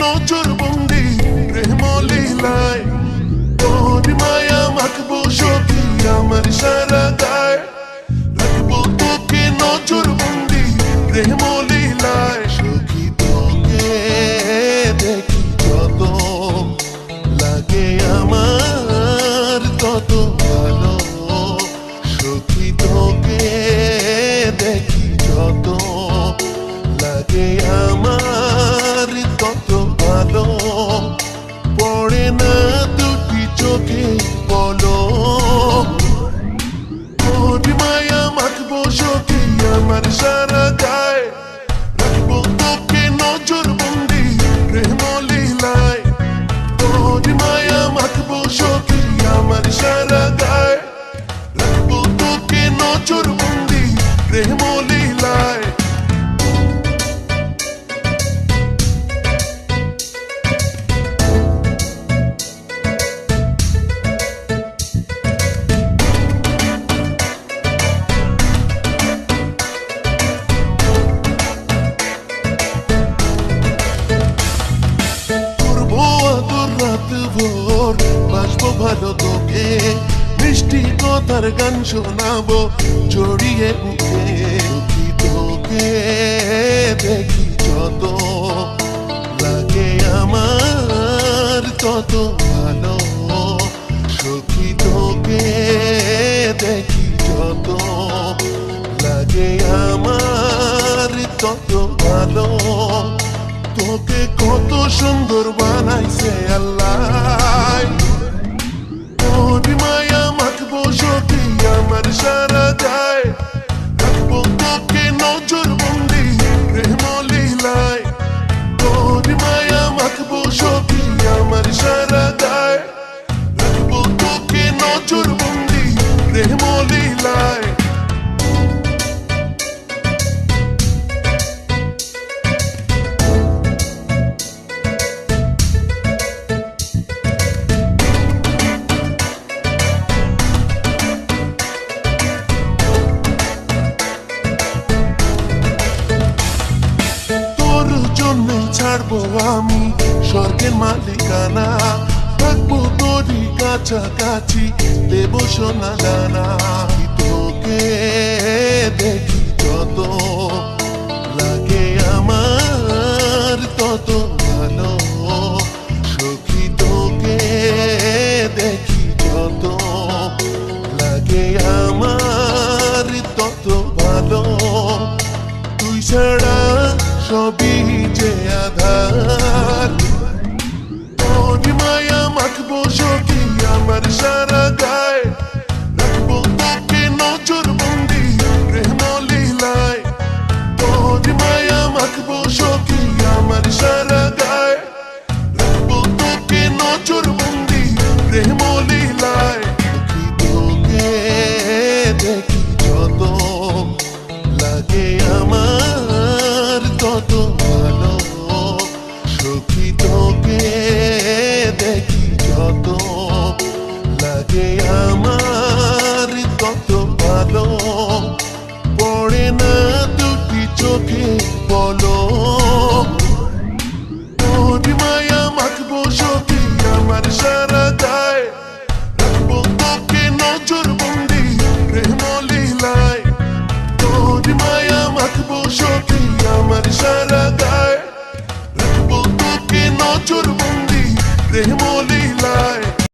নজর বন্দি প্রেমলীলায়। তোর মায়া মাখবো সতী আমার সারা গায়ে। নজর বন্দি প্রেম লীলায়। ভোর বাসবো ভালো তোকে। কথার গান শোনাবো, জড়িয়ে বুকে কি তোকে দেখি যত লাগে আমার তত ভালো। সখী তোকে দেখি যত লাগে আমার তত ভালো। তোকে কত সুন্দর বানাইছে আল্লাহ। ছাড়বো আমি স্বর্গের মালিকানা থাকব তোরই কাছাকাছি দেব সোনা দানা। তোকে দেখি যত লাগে। সবই যে আধার। মায়া মাখবো সখী, আমার সারা গায়ে। রাখব তোকে নজর বন্দি প্রেম লীলায়। ওরে মায়া মাখবো সখী, আমার সারা গায়ে। রাখব তোকে নজর বন্দি প্রেম লীলায়। ভালো সখী তোকে দেখি যত লাগে আমার তত ভালো। পড়ে না দুটি চোখে বলো। মায়া মাখবো সখী, আমার সারা গায়ে। রাখব তোকে নজর বন্দি প্রেম লীলায় তোর মায়া মাখবো সখী আমার সারা গায়। রাখব তোকে নজর বন্দি প্রেমলে